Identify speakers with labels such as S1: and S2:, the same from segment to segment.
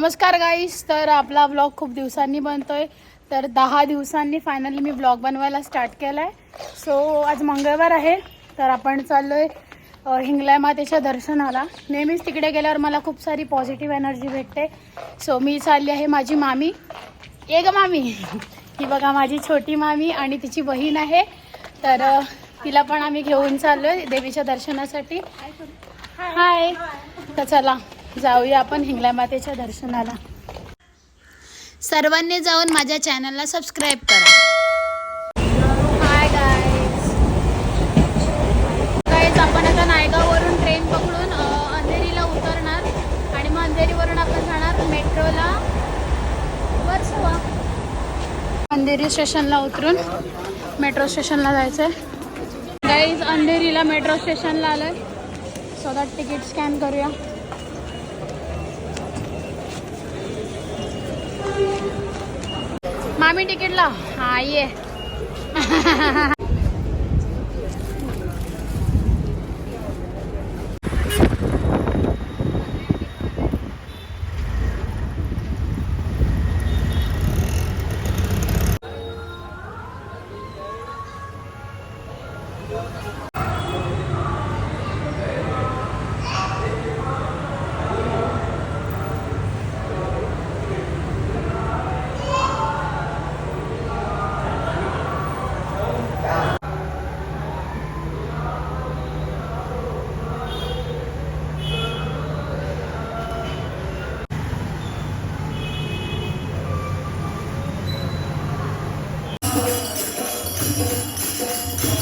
S1: नमस्कार गाईस तर आपला ब्लॉग खूप दिवसांनी बनतोय. तर दहा दिवसांनी फायनली मी ब्लॉग बनवायला स्टार्ट केला आहे सो आज मंगळवार आहे. तर आपण चाललोय अ, हिंगलाय मातेच्या दर्शनाला. नेहमीच तिकडे गेल्यावर मला खूप सारी पॉझिटिव्ह एनर्जी भेटते. सो मी चालली आहे माझी मामी. ए ग मामी. ही बघा माझी छोटी मामी आणि तिची बहीण आहे. तर तिला पण आम्ही घेऊन चाललोय देवीच्या दर्शनासाठी. हाय तर चला. जाऊया आपण हिंगला मातेच्या दर्शनाला. सर्वांनी जाऊन माझ्या चॅनलला सबस्क्राईब करा. हाय गाईज गाईज आपण आता नायगाववरून ट्रेन पकडून अंधेरीला उतरणार आणि मग अंधेरीवरून आपण जाणार मेट्रोला. वर्सोवा अंधेरी स्टेशनला उतरून मेट्रो स्टेशनला जायचं आहे गाईज अंधेरीला मेट्रो स्टेशनला आलोय. सो तिकीट स्कॅन करूया. मामी तिकीटला हा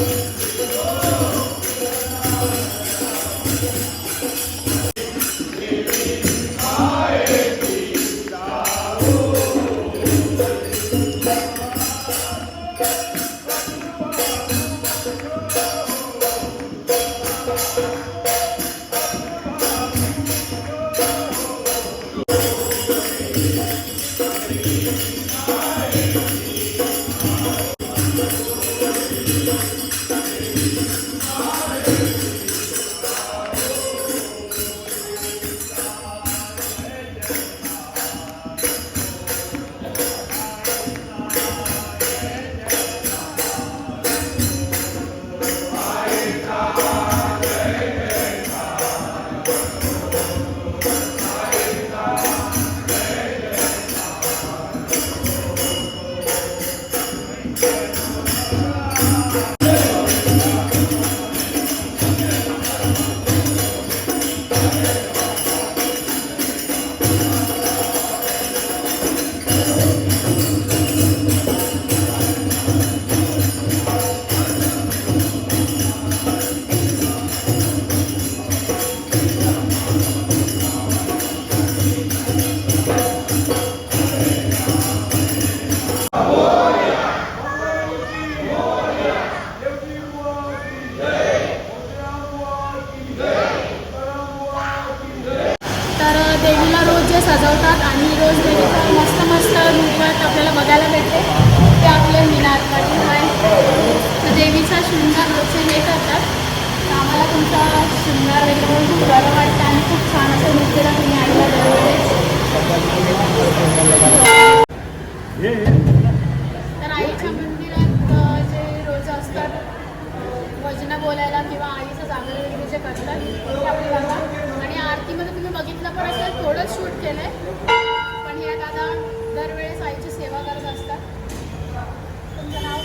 S1: ये तर बघायला भेटते. ते आपले मिनार पाटील आहे. तर देवीचा शृंगार रोजचे हे करतात. तर आम्हाला तुमचा शृंगार वगैरे खूप बरं वाटतं आणि खूप छान असं नृत्यला तुम्ही आईला दरवेळेस तर आईच्या मंदिरात जे रोज असतात अ, भजनं बोलायला किंवा आईचं जागरण वगैरे जे करतात ते आपले आणि आरतीमध्ये तुम्ही बघितलं पण असं थोडंच शूट केलं आहे आणि या दादा दरवेळेस आईची सेवा करत असतात. तुमचं नाव?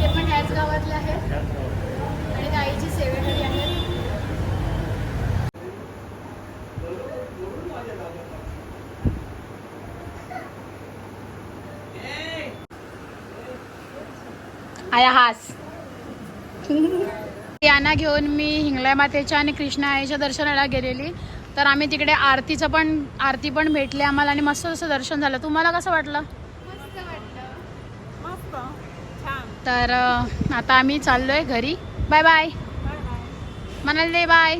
S1: ते पण ह्याच गावातले आहेत. आणि ते आईची सेवेकरी आहेत आया हास. यांना घेऊन मी हिंगलाय मातेच्या आणि कृष्णा आईच्या दर्शनाला गेलेली. तर आम्ही तिकडे आरतीचं पण आरती पण भेटली आम्हाला आणि मस्त असं दर्शन झालं. तुम्हाला कसं वाटलं? तर आता आम्ही चाललोय घरी. बाय बाय म्हणाले बाय